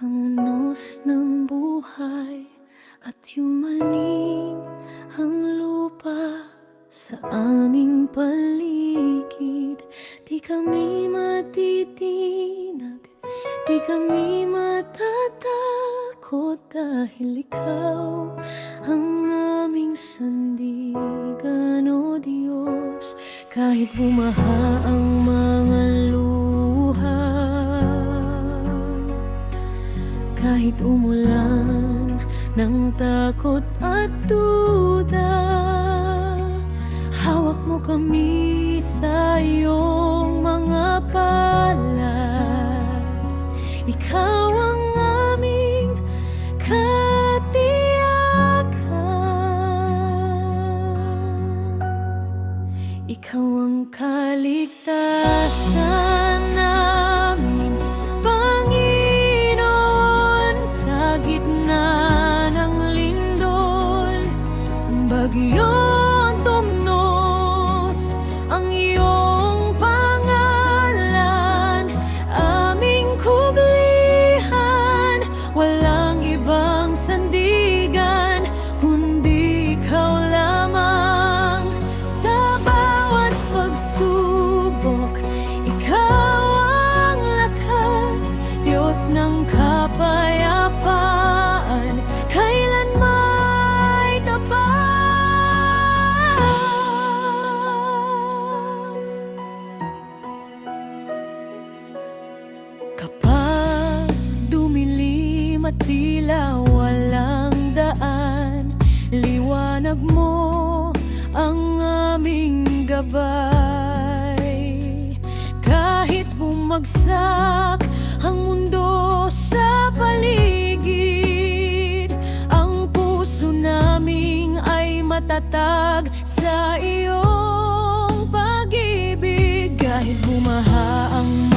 ang unos ng buhay at yumanig ang lupa sa aming paligid. Di kami matitinag, di kami matatakot dahil ikaw ang aming sandigan, O Diyos. Kahit bumaha ang mga Kahit umulan ng takot at duda Hawak mo kami sa iyong mga palad. Ikaw ang aming katiyakan. Ikaw ang kaligtasan Bagyon tumnos ang iyong pangalan. Aming kublihan Walang ibang sandigan Kundi ikaw lamang. Sa bawat pagsubok Ikaw ang lakas Diyos ng bumagsak ang mundo sa paligid. Ang puso naming ay matatag sa iyong pag-ibig. Kahit bumaha ang